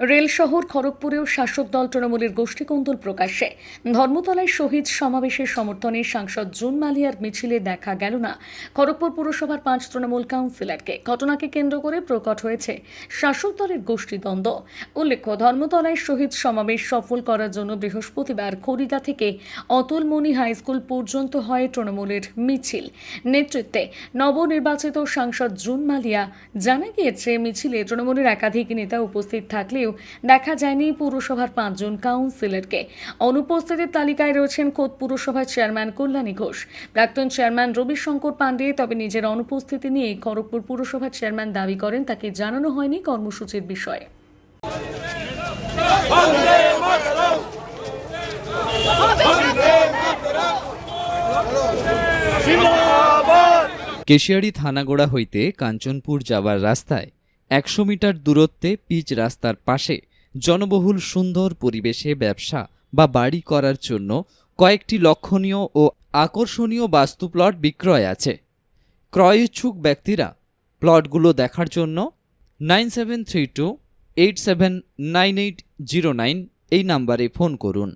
Rail শহর খড়গপুরেও শাসক দল তৃণমূলের গোষ্ঠীকন্দল প্রকাশ্যে। ধর্মতলায় শহীদ সমাবেশের সমর্থনে সাংসদ জুন মালিয়ার মিছিলে দেখা গেল না। খড়গপুর পুরসভার পাঁচ তৃণমূল কাউন্সিলরকে। ঘটনাকে কেন্দ্র করে প্রকট হয়েছে শাসক দলের গোষ্ঠীদ্বন্দ্ব উল্লেখ্য, ধর্মতলায় শহীদ সমাবেশ সফল করার জন্য বৃহস্পতিবার খড়িদা থেকে অতুলমণি হাই স্কুল পর্যন্ত হয় তৃণমূলের মিছিল। নেতৃত্বে নবনির্বাচিত সাংসদ জুন মালিয়া জানা গিয়েছে, মিছিলে তৃণমূলের একাধিক নেতা উপস্থিত থাকলেও দেখা যায়নি পুরসভার পাঁচজন কাউন্সিলরকে। অনুপস্থিতির তালিকায় রয়েছেন খোদ পুরসভার চেয়ারম্যান কল্যাণী ঘোষ। প্রাক্তন চেয়ারম্যান রবিশঙ্কর পাণ্ডে তবে নিজের অনুপস্থিতি নিয়ে খড়গপুর পুরসভার চেয়ারম্যান দাবি করেন, তাকে জানানো হয়নি কর্মসূচির বিষয়ে। কেশিয়াড়ি থানাগোড়া হইতে কাঞ্চনপুর যাবার রাস্তায় একশো মিটার দূরত্বে পিচ রাস্তার পাশে জনবহুল সুন্দর পরিবেশে ব্যবসা বা বাড়ি করার জন্য কয়েকটি লক্ষণীয় ও আকর্ষণীয় বাস্তু প্লট বিক্রয় আছে। ক্রয় ইচ্ছুক ব্যক্তিরা প্লটগুলো দেখার জন্য nine seven three two eight seven nine eight zero nine এই নাম্বারে ফোন করুন।